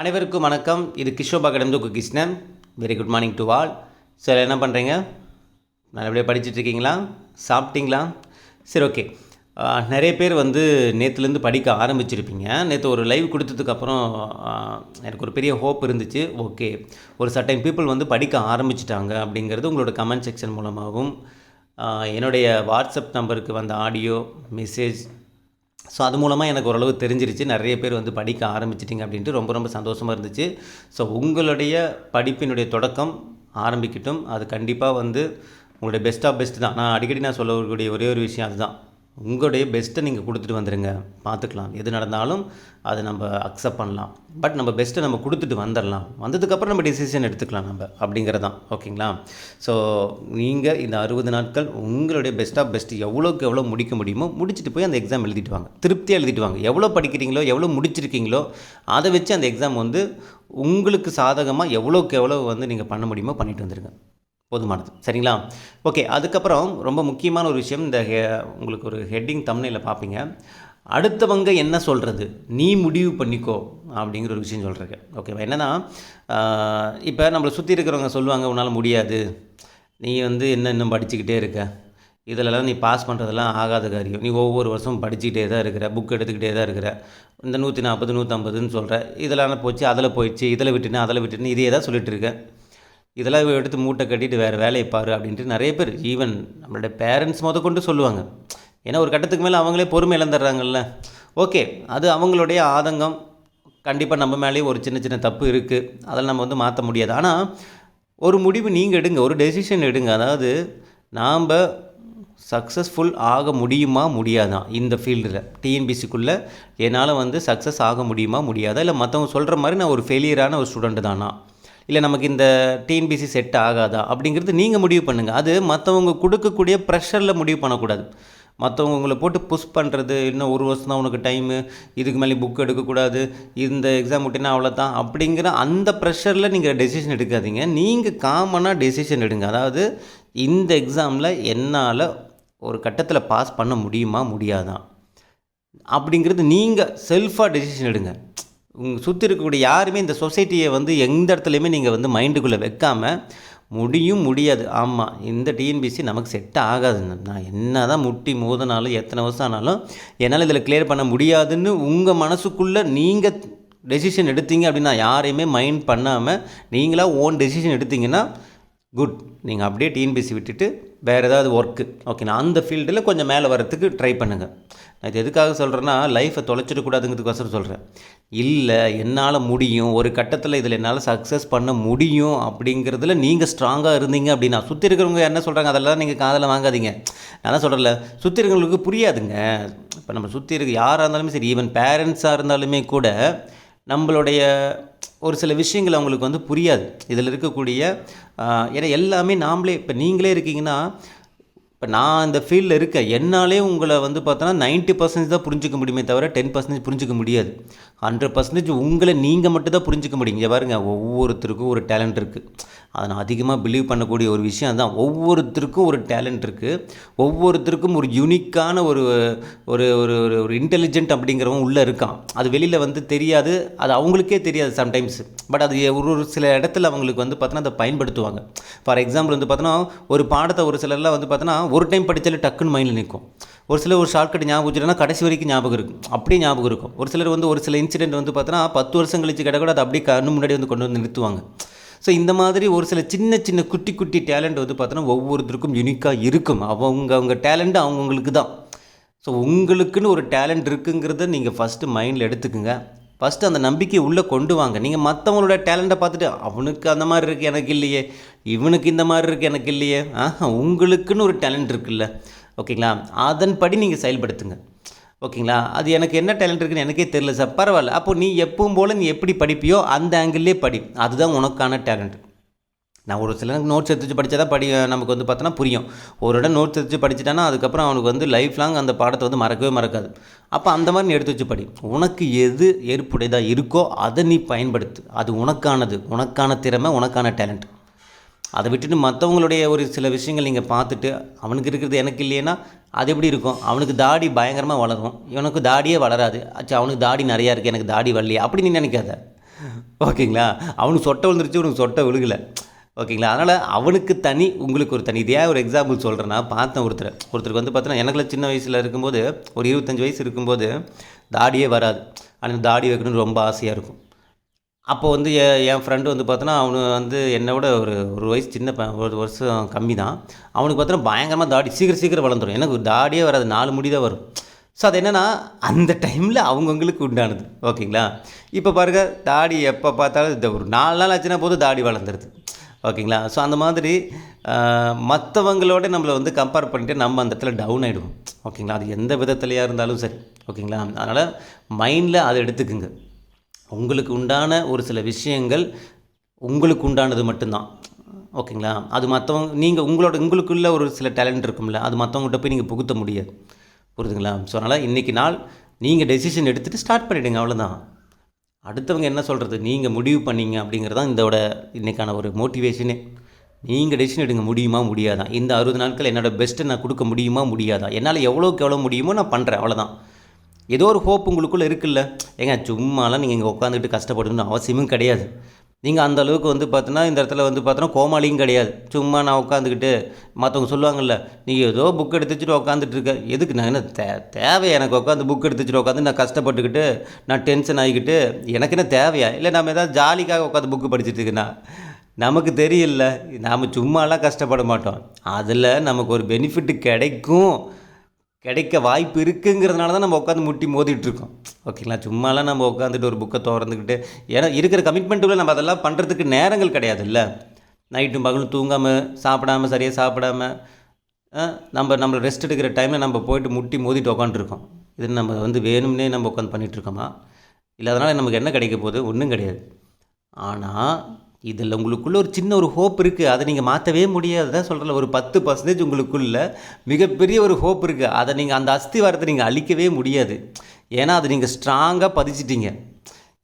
அனைவருக்கும் வணக்கம். இது கிஷோபா கடந்து Krishnan. Very good morning to all sir என்ன பண்ணுறீங்க நல்லபடியாக படிச்சுட்ருக்கீங்களா? சாப்பிட்டீங்களா? சரி ஓகே நிறைய பேர் வந்து நேற்றுலேருந்து படிக்க ஆரம்பிச்சிருப்பீங்க. நேற்று ஒரு லைவ் கொடுத்ததுக்கப்புறம் எனக்கு ஒரு பெரிய ஹோப் இருந்துச்சு. ஓகே ஒரு சர்டைன் பீப்புள் வந்து படிக்க ஆரம்பிச்சிட்டாங்க அப்படிங்கிறது உங்களோட கமெண்ட் செக்ஷன் மூலமாகவும் என்னுடைய வாட்ஸ்அப் நம்பருக்கு வந்த ஆடியோ மெசேஜ் ஸோ அது மூலமாக எனக்கு ஓரளவு தெரிஞ்சிருச்சு. நிறைய பேர் வந்து படிக்க ஆரம்பிச்சிட்டிங்க அப்படின்ட்டு ரொம்ப ரொம்ப சந்தோஷமாக இருந்துச்சு. ஸோ உங்களுடைய படிப்பினுடைய தொடக்கம் ஆரம்பிக்கட்டும். அது கண்டிப்பாக வந்து உங்களுடைய பெஸ்ட் ஆஃப் பெஸ்ட் தான். நான் அடிக்கடி நான் சொல்லக்கூடிய ஒரே ஒரு விஷயம் அதுதான். உங்களுடைய பெஸ்ட்டை நீங்கள் கொடுத்துட்டு வந்துடுங்க பார்த்துக்கலாம். எது நடந்தாலும் அதை நம்ம அக்செப்ட் பண்ணலாம். பட் நம்ம பெஸ்ட்டை நம்ம கொடுத்துட்டு வந்துடலாம் வந்ததுக்கப்புறம் நம்ம டிசிஷன் எடுத்துக்கலாம் நம்ம. அப்படிங்கிறதான் ஓகேங்களா? ஸோ நீங்கள் இந்த அறுபது நாட்கள் உங்களுடைய பெஸ்ட் ஆஃப் பெஸ்ட் எவ்வளோக்கு எவ்வளோ முடிக்க முடியுமோ முடிச்சுட்டு போய் அந்த எக்ஸாம் எழுதிட்டு வாங்க. திருப்தியாக எழுதிட்டு வாங்க. எவ்வளோ படிக்கிறீங்களோ எவ்வளோ முடிச்சிருக்கீங்களோ அதை வச்சு அந்த எக்ஸாம் வந்து உங்களுக்கு சாதகமாக எவ்வளோக்கு எவ்வளோ வந்து நீங்கள் பண்ண முடியுமோ பண்ணிட்டு வந்துடுங்க போதுமானது. சரிங்களா? ஓகே அதுக்கப்புறம் ரொம்ப முக்கியமான ஒரு விஷயம் இந்த ஹெ உங்களுக்கு ஒரு ஹெட்டிங் தம்னையில் பார்ப்பீங்க அடுத்தவங்க என்ன சொல்கிறது நீ முடிவு பண்ணிக்கோ அப்படிங்கிற ஒரு விஷயம் சொல்கிறேன் ஓகேவா? என்னென்னா இப்போ நம்மளை சுற்றி இருக்கிறவங்க சொல்லுவாங்க உன்னால் முடியாது. நீ வந்து என்ன இன்னும் படிச்சுக்கிட்டே இருக்க. இதிலலாம் நீ பாஸ் பண்ணுறதெல்லாம் ஆகாத காரியம். நீ ஒவ்வொரு வருஷமும் படிச்சுக்கிட்டே தான் இருக்கிற புக் எடுத்துக்கிட்டே தான் இருக்கிற. இந்த நூற்றி நாற்பது நூற்றம்பதுன்னு சொல்கிற இதெல்லாம் போச்சு அதில் போயிடுச்சு இதில் விட்டுன்னு அதில் விட்டுன்னு இதையே தான் சொல்லிகிட்டு இருக்கேன் இதெல்லாம் எடுத்து மூட்டை கட்டிட்டு வேறு வேலையை பாரு அப்படின்ட்டு நிறைய பேர் ஈவன் நம்மளோட பேரண்ட்ஸ் முத கொண்டு சொல்லுவாங்க. ஏன்னா ஒரு கட்டத்துக்கு மேலே அவங்களே பொறுமை இழந்துடுறாங்கல்ல. ஓகே அது அவங்களுடைய ஆதங்கம். கண்டிப்பாக நம்ம மேலேயும் ஒரு சின்ன சின்ன தப்பு இருக்குது அதில் நம்ம வந்து மாற்ற முடியாது. ஆனால் ஒரு முடிவு நீங்கள் எடுங்க ஒரு டெசிஷன் எடுங்க. அதாவது நாம் சக்ஸஸ்ஃபுல் ஆக முடியுமா முடியாதா இந்த ஃபீல்டில் டிஎன்பிசிக்குள்ளே என்னால் வந்து சக்ஸஸ் ஆக முடியுமா முடியாதா? இல்லை மற்றவங்க சொல்கிற மாதிரி நான் ஒரு ஃபெயிலியரான ஒரு ஸ்டூடெண்ட்டு தானா? இல்லை நமக்கு இந்த டிஎன்பிசி செட் ஆகாதா? அப்படிங்கிறது நீங்கள் முடிவு பண்ணுங்கள் அது மற்றவங்க கொடுக்கக்கூடிய ப்ரெஷரில் முடிவு பண்ணக்கூடாது. மற்றவங்க உங்களை போட்டு புஷ் பண்ணுறது இன்னும் ஒரு வருஷம் தான் உனக்கு டைமு இதுக்கு மேலே புக் எடுக்கக்கூடாது. இந்த எக்ஸாம் விட்டினா அவ்வளோதான் அப்படிங்கிற அந்த ப்ரெஷரில் நீங்கள் டெசிஷன் எடுக்காதீங்க. நீங்கள் காமனாக டெசிஷன் எடுங்க. அதாவது இந்த எக்ஸாமில் என்னால் ஒரு கட்டத்தில் பாஸ் பண்ண முடியுமா? முடியாதா? அப்படிங்கிறது நீங்கள் செல்ஃபாக டெசிஷன் எடுங்க. சுற்றி இருக்கக்கூடிய யாருமே இந்த சொசைட்டியை வந்து எந்த இடத்துலையுமே நீங்கள் வந்து மைண்டுக்குள்ளே வைக்காமல் முடியும் முடியாது. ஆமாம் இந்த டிஎன்பிசி நமக்கு செட் ஆகாது நான் என்ன தான் முட்டி மோதினாலும் எத்தனை வருஷம் ஆனாலும் என்னால் இதில் கிளியர் பண்ண முடியாதுன்னு உங்கள் மனசுக்குள்ளே நீங்கள் டெசிஷன் எடுத்தீங்க அப்படின்னா யாரையுமே மைண்ட் பண்ணாமல் நீங்களாக ஓன் டெசிஷன் எடுத்தீங்கன்னா குட் நீங்கள் அப்படியே டிஎன்பிசி விட்டுட்டு வேறு ஏதாவது ஒர்க்கு ஓகே நான் அந்த ஃபீல்டில் கொஞ்சம் மேலே வரத்துக்கு ட்ரை பண்ணுங்கள் நான் இது எதுக்காக சொல்கிறேன்னா லைஃப்பை தொலைச்சிடக்கூடாதுங்கிறதுக்கோசரம் சொல்கிறேன் இல்லை என்னால் முடியும் ஒரு கட்டத்தில் இதில் என்னால் சக்ஸஸ் பண்ண முடியும் அப்படிங்கிறதுல நீங்கள் ஸ்ட்ராங்காக இருந்தீங்க அப்படின்னா சுற்றி இருக்கிறவங்க என்ன சொல்கிறாங்க அதெல்லாம் நீங்கள் காதில் வாங்காதீங்க. நான் தான் சொல்கிறல சுற்றி இருக்கிறவங்களுக்கு புரியாதுங்க. இப்போ நம்ம சுற்றி இருக்க யாராக இருந்தாலுமே சரி ஈவன் பேரண்ட்ஸாக இருந்தாலுமே கூட நம்மளுடைய ஒரு சில விஷயங்கள் அவங்களுக்கு வந்து புரியாது. இதில் இருக்கக்கூடிய ஏன்னா எல்லாமே நாம்ளே இப்போ நீங்களே இருக்கீங்கன்னா இப்போ நான் இந்த ஃபீல்டில் இருக்கேன் என்னாலே உங்களை வந்து பார்த்தோன்னா 90% பர்சன்டேஜ் தான் புரிஞ்சிக்க முடியுமே தவிர டென் பர்சன்டேஜ் புரிஞ்சிக்க முடியாது. ஹண்ட்ரட் பர்சன்டேஜ் உங்களை நீங்கள் மட்டும் தான் புரிஞ்சிக்க முடியும். இங்கே பாருங்கள் ஒவ்வொருத்தருக்கும் ஒரு டேலண்ட் இருக்குது அதை நான் அதிகமாக பிலீவ் பண்ணக்கூடிய ஒரு விஷயம் தான் ஒவ்வொருத்தருக்கும் ஒரு டேலண்ட் இருக்குது ஒவ்வொருத்தருக்கும் ஒரு யூனிக்கான ஒரு ஒரு ஒரு ஒரு ஒரு இன்டெலிஜென்ட் அப்படிங்கிறவன் உள்ளே இருக்கான். அது வெளியில் வந்து தெரியாது. அது அவங்களுக்கே தெரியாது சம்டைம்ஸ் பட் அது ஒரு ஒரு சில இடத்துல அவங்களுக்கு வந்து பார்த்தோன்னா அதை பயன்படுத்துவாங்க. ஃபார் எக்ஸாம்பிள் வந்து பார்த்தோன்னா ஒரு பாடத்தை ஒரு சிலர்லாம் வந்து பார்த்தோன்னா ஒரு டைம் படித்தாலே டக்குன்னு மைண்டில் நிற்கும் ஒரு சிலர் ஒரு ஷார்ட்கட் ஞாபகம் வச்சுட்டா கடைசி வரைக்கும் ஞாபகம் இருக்கும். அப்படியே ஞாபகம் இருக்கும். ஒரு சிலர் வந்து ஒரு சில இன்சிடென்ட் வந்து பார்த்தோன்னா பத்து வருஷம் கழிச்சு கிடக்கூட கூட அதை அப்படியே கண்ணு முன்னாடி வந்து கொண்டு வந்து நிறுத்துவாங்க. ஸோ இந்த மாதிரி ஒரு சில சின்ன சின்ன குட்டி குட்டி டேலண்ட் வந்து பார்த்தோன்னா ஒவ்வொருத்தருக்கும் யூனிக்காக இருக்கும். அவங்க அவங்க டேலண்ட் அவங்கவுங்களுக்கு தான். ஸோ உங்களுக்குன்னு ஒரு டேலண்ட் இருக்குங்கிறத நீங்கள் ஃபஸ்ட்டு மைண்டில் எடுத்துக்குங்க. ஃபஸ்ட்டு அந்த நம்பிக்கையை உள்ளே கொண்டு வாங்க. நீங்கள் மற்றவங்களோட டேலண்ட்டை பார்த்துட்டு அவனுக்கு அந்த மாதிரி இருக்குது எனக்கு இல்லையே. இவனுக்கு இந்த மாதிரி இருக்குது எனக்கு இல்லையே. ஆஹா உங்களுக்குன்னு ஒரு டேலண்ட் இருக்குல்ல. ஓகேங்களா அதன்படி நீங்கள் செயல்படுத்துங்க. ஓகேங்களா? அது எனக்கு என்ன டேலண்ட் இருக்குன்னு எனக்கே தெரியல சார் பரவாயில்ல. அப்போ நீ எப்பவும் போல் நீ எப்படி படிப்பியோ அந்த ஆங்கிள்லேயே படி. அதுதான் உனக்கான டேலண்ட் நான் ஒரு சில நோட்ஸ் எடுத்து வச்சு படித்தா தான் படி நமக்கு வந்து பார்த்தோன்னா புரியும். ஒரு இடம் நோட்ஸ் எடுத்து படிச்சுட்டானா அதுக்கப்புறம் அவனுக்கு வந்து லைஃப் லாங் அந்த பாடத்தை வந்து மறக்கவே மறக்காது. அப்போ அந்த மாதிரி நீ எடுத்து வச்சு படி. உனக்கு எது ஏற்புடையதாக இருக்கோ அதை நீ பயன்படுத்து. அது உனக்கானது. உனக்கான திறமை உனக்கான டேலண்ட் அதை விட்டுட்டு மற்றவங்களுடைய ஒரு சில விஷயங்கள் நீங்கள் பார்த்துட்டு அவனுக்கு இருக்கிறது எனக்கு இல்லையேன்னா அது எப்படி இருக்கும்? அவனுக்கு தாடி பயங்கரமாக வளரும். இவனுக்கு தாடியே வளராது. அச்சா அவனுக்கு தாடி நிறையா இருக்குது எனக்கு தாடி வரலையே. அப்படி நீ நினைக்காத. ஓகேங்களா? அவனுக்கு சொட்டை விழுந்துருச்சு உனக்கு சொட்டை விழுகலை. ஓகேங்களா? அதனால் அவனுக்கு தனி உங்களுக்கு ஒரு தனி. இதே ஒரு எக்ஸாம்பிள் சொல்கிறேன்னா பார்த்தேன் ஒருத்தர். ஒருத்தருக்கு வந்து பார்த்தோன்னா எனக்குலாம் சின்ன வயசில் இருக்கும்போது ஒரு இருபத்தஞ்சி வயசு இருக்கும்போது தாடியே வராது. ஆனால் தாடி வைக்கணும்னு ரொம்ப ஆசையாக இருக்கும். அப்போ வந்து என் என் ஃப்ரெண்டு வந்து பார்த்தோன்னா அவனு வந்து என்னை விட ஒரு ஒரு வயசு சின்ன ப ஒரு வருஷம் கம்மி தான். அவனுக்கு பார்த்தோன்னா பயங்கரமாக தாடி சீக்கிரம் சீக்கிரம் வளர்ந்துடும் எனக்கு தாடியே வராது நாலு முடி தான் வரும். ஸோ அது என்னென்னா அந்த டைமில் அவங்கவுங்களுக்கு உண்டானது. ஓகேங்களா? இப்போ பாருங்க தாடி எப்போ பார்த்தாலும் இந்த ஒரு நாலு நாள் ஆச்சுன்னா போதும் தாடி வளர்ந்துருது. ஓகேங்களா? ஸோ அந்த மாதிரி மற்றவங்களோட நம்மளை வந்து கம்பேர் பண்ணிட்டு நம்ம அந்த இடத்துல டவுன் ஆகிடுவோம் ஓகேங்களா? அது எந்த விதத்துலையாக இருந்தாலும் சரி. ஓகேங்களா? அதனால் மைண்டில் அதை எடுத்துக்குங்க. உங்களுக்கு உண்டான ஒரு சில விஷயங்கள் உங்களுக்கு உண்டானது மட்டும்தான். ஓகேங்களா? அது மற்றவங்க நீங்கள் உங்களோட உங்களுக்குள்ள ஒரு சில டேலண்ட் இருக்கும்ல அது மற்றவங்ககிட்ட போய் நீங்கள் புகுத்த முடியாது. புரியுதுங்களா? ஸோ அதனால் இன்றைக்கி நாள் நீங்கள் டெசிஷன் எடுத்துகிட்டு ஸ்டார்ட் பண்ணிவிடுங்க அவ்வளோதான் அடுத்தவங்க என்ன சொல்கிறது நீங்கள் முடிவு பண்ணீங்க அப்படிங்கிறது தான் இதோட இன்றைக்கான ஒரு மோட்டிவேஷனே நீங்கள் டெசிஷன் எடுங்க முடியுமா முடியாதா? இந்த அறுபது நாட்கள் என்னோடய பெஸ்ட்டை நான் கொடுக்க முடியுமா முடியாதா? என்னால் எவ்வளோக்கு எவ்வளோ முடியுமோ நான் பண்ணுறேன் அவ்வளோதான் ஏதோ ஒரு ஹோப் உங்களுக்குள்ளே இருக்குல்ல? ஏங்க சும்மாலாம் நீங்கள் இங்கே உட்காந்துக்கிட்டு கஷ்டப்படணும்னு அவசியமும் கிடையாது. நீங்கள் அந்த அளவுக்கு வந்து பார்த்தோன்னா இந்த இடத்துல வந்து பார்த்தோன்னா கோமாளியும் கிடையாது. சும்மா நான் உட்காந்துக்கிட்டு மற்றவங்க சொல்லுவாங்கல்ல நீ ஏதோ புக் எடுத்து வச்சுட்டு உட்காந்துட்டு இருக்க. எதுக்கு நான் என்ன தே தேவை எனக்கு உட்காந்து புக் எடுத்து வச்சுட்டு உட்காந்து நான் கஷ்டப்பட்டுக்கிட்டு நான் டென்ஷன் ஆகிக்கிட்டு எனக்கு என்ன தேவையா? இல்லை நம்ம ஏதாவது ஜாலிக்காக உட்காந்து புக்கு படிச்சுட்டு இருக்கேன்னா நமக்கு தெரியல. நாம் சும்மாலாம் கஷ்டப்பட மாட்டோம். அதில் நமக்கு ஒரு பெனிஃபிட் கிடைக்கும். கிடைக்க வாய்ப்பு இருக்குங்கிறதுனால தான் நம்ம உட்காந்து முட்டி மோதிட்டு இருக்கோம் ஓகேங்களா? சும்மாலாம் நம்ம உட்காந்துட்டு ஒரு புக்கை திறந்துக்கிட்டு ஏன்னா இருக்கிற கமிட்மெண்ட்டுக்குள்ள நம்ம அதெல்லாம் பண்ணுறதுக்கு நேரங்கள் கிடையாது இல்லை நைட்டும் பகலும் தூங்காமல் சாப்பிடாம சரியாக சாப்பிடாம நம்ம நம்ம ரெஸ்ட் எடுக்கிற டைமில் நம்ம போயிட்டு முட்டி மோதிட்டு உட்காந்துருக்கோம். இது நம்ம வந்து வேணும்னே நம்ம உட்காந்து பண்ணிகிட்ருக்கோமா இல்லை அதனால் நமக்கு என்ன கிடைக்க போகுது? ஒன்றும் கிடையாது. ஆனால் இதில் உங்களுக்குள்ள ஒரு சின்ன ஒரு ஹோப் இருக்குது அதை நீங்கள் மாற்றவே முடியாது. தான் சொல்கிறல ஒரு பத்து பர்சன்டேஜ் உங்களுக்குள்ள மிகப்பெரிய ஒரு ஹோப் இருக்குது அதை நீங்கள் அந்த அஸ்திவாரத்தை நீங்கள் அழிக்கவே முடியாது. ஏன்னா அதை நீங்கள் ஸ்ட்ராங்காக பதிச்சிட்டீங்க.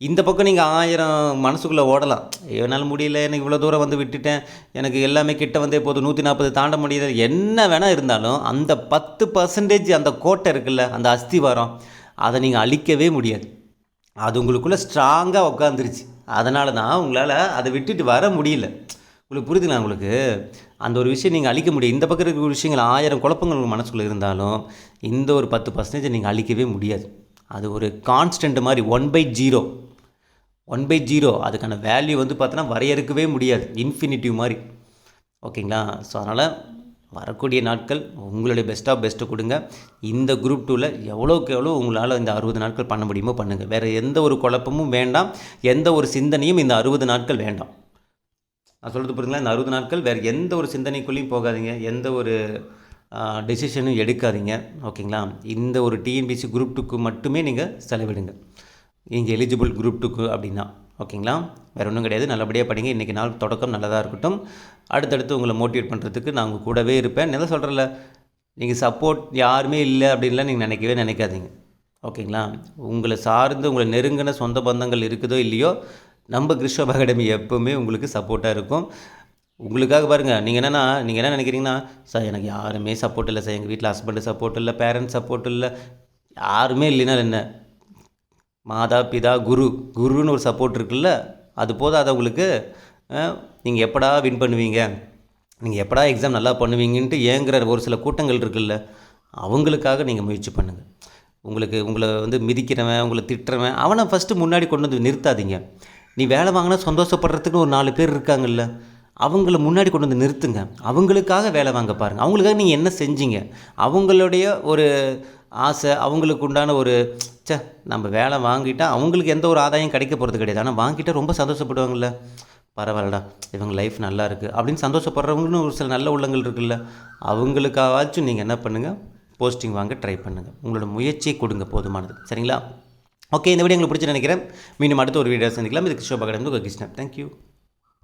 இந்த பக்கம் நீங்கள் ஆயிரம் மனசுக்குள்ளே ஓடலாம். என்னால் முடியல எனக்கு இவ்வளோ தூரம் வந்து விட்டுட்டேன். எனக்கு எல்லாமே கிட்ட வந்தே போதும். நூற்றி நாற்பது தாண்ட முடியல என்ன வேணால் இருந்தாலும் அந்த பத்து பர்சன்டேஜ் அந்த கோட்டை இருக்குல்ல அந்த அஸ்திவாரம் அதை நீங்கள் அழிக்கவே முடியாது. அது உங்களுக்குள்ளே ஸ்ட்ராங்காக உட்காந்துருச்சு அதனால தான் உங்களால் அதை விட்டுட்டு வர முடியல. உங்களுக்கு புரியுதுங்களா உங்களுக்கு? அந்த ஒரு விஷயம் நீங்கள் அழிக்க முடியும். இந்த பக்கம் இருக்கிற விஷயங்கள் ஆயிரம் குழப்பங்கள் உங்கள் மனசுக்குள்ளே இருந்தாலும் இந்த ஒரு பத்து பர்சன்டேஜ் நீங்கள் அழிக்கவே முடியாது. அது ஒரு கான்ஸ்டன்ட் மாதிரி one by zero one by zero அதுக்கான வேல்யூ வந்து பார்த்தோன்னா வரையறுக்கவே முடியாது. இன்ஃபினிட்டிவ் மாதிரி. ஓகேங்களா ஸோ அதனால் வரக்கூடிய நாட்கள் உங்களுடைய பெஸ்ட்டாக பெஸ்ட்டு கொடுங்க. இந்த குரூப் டூவில் எவ்வளோக்கு எவ்வளோ உங்களால் இந்த அறுபது நாட்கள் பண்ண முடியுமோ பண்ணுங்கள் வேறு எந்த ஒரு குழப்பமும் வேண்டாம். எந்த ஒரு சிந்தனையும் இந்த அறுபது நாட்கள் வேண்டாம். நான் சொல்கிறது புரியுங்களா இந்த அறுபது நாட்கள் வேறு எந்த ஒரு சிந்தனைக்குள்ளேயும் போகாதீங்க. எந்த ஒரு டெசிஷனும் எடுக்காதீங்க. ஓகேங்களா? இந்த ஒரு டிஎன்பிசி குரூப் டூக்கு மட்டுமே நீங்கள் செலவிடுங்க. நீங்கள் எலிஜிபிள் குரூப் டூக்கு அப்படின்னா. ஓகேங்களா? வேறு ஒன்றும் கிடையாது. நல்லபடியாக படிங்க. இன்றைக்கி நாள் தொடக்கம் நல்லதாக இருக்கட்டும். அடுத்தடுத்து உங்களை மோட்டிவேட் பண்ணுறதுக்கு நான் உங்கள் கூடவே இருப்பேன். என்ன சொல்கிறல நீங்கள் சப்போர்ட் யாருமே இல்லை அப்படின்லாம் நீங்கள் நினைக்கவே நினைக்காதீங்க. ஓகேங்களா? உங்களை சார்ந்து உங்களை நெருங்கின சொந்த பந்தங்கள் இருக்குதோ இல்லையோ நம்ம கிறிஸ்டோப் அகாடமி எப்போவுமே உங்களுக்கு சப்போர்ட்டாக இருக்கும். உங்களுக்காக பாருங்கள் நீங்கள் என்னென்னா நீங்கள் என்ன நினைக்கிறீங்கன்னா சார் எனக்கு யாருமே சப்போர்ட் இல்லை. சார் எங்கள் வீட்டில் ஹஸ்பண்டு சப்போர்ட் இல்லை பேரண்ட்ஸ் சப்போர்ட் இல்லை. யாருமே இல்லைன்னா என்ன? மாதா பிதா குரு குருன்னு ஒரு சப்போர்ட் இருக்குல்ல அது போதாது உங்களுக்கு? நீங்கள் எப்படா வின் பண்ணுவீங்க? நீங்கள் எப்படா எக்ஸாம் நல்லா பண்ணுவீங்கன்ட்டு ஏங்குற ஒரு சில கூட்டங்கள் இருக்குல்ல அவங்களுக்காக நீங்கள் முயற்சி பண்ணுங்கள் உங்களுக்கு உங்களை வந்து மிதிக்கிறவன் உங்களை திட்டுறவன் அவனை ஃபஸ்ட்டு முன்னாடி கொண்டு வந்து நிறுத்தாதீங்க. நீ வேலை வாங்கினா சந்தோஷப்படுறதுக்குன்னு ஒரு நாலு பேர் இருக்காங்கல்ல அவங்கள முன்னாடி கொண்டு வந்து நிறுத்துங்க. அவங்களுக்காக வேலை வாங்க பாருங்கள் அவங்களுக்காக நீங்கள் என்ன செஞ்சீங்க? அவங்களுடைய ஒரு ஆசை அவங்களுக்கு உண்டான ஒரு சே நம்ம வேலை வாங்கிட்டால் அவங்களுக்கு எந்த ஒரு ஆதாயம் கிடைக்க போகிறது கிடையாது. ஆனால் வாங்கிட்டால் ரொம்ப சந்தோஷப்படுவாங்கள்ல பரவாயில்லடா இவங்க லைஃப் நல்லா இருக்குது அப்படின்னு சந்தோஷப்படுறவங்களும் ஒரு சில நல்ல உள்ளங்கள் இருக்குல்ல. அவங்களுக்காச்சும் நீங்கள் என்ன பண்ணுங்கள் போஸ்டிங் வாங்க ட்ரை பண்ணுங்கள் உங்களோட முயற்சியை கொடுங்க போதுமானது. சரிங்களா? ஓகே இந்த வீடியோ உங்களுக்கு பிடிச்சி நினைக்கிறேன். மீண்டும் அடுத்த ஒரு வீடியோ சந்திக்கலாம். இதுக்கு ஷோபா கடந்து கிருஷ்ணன். தேங்க்யூ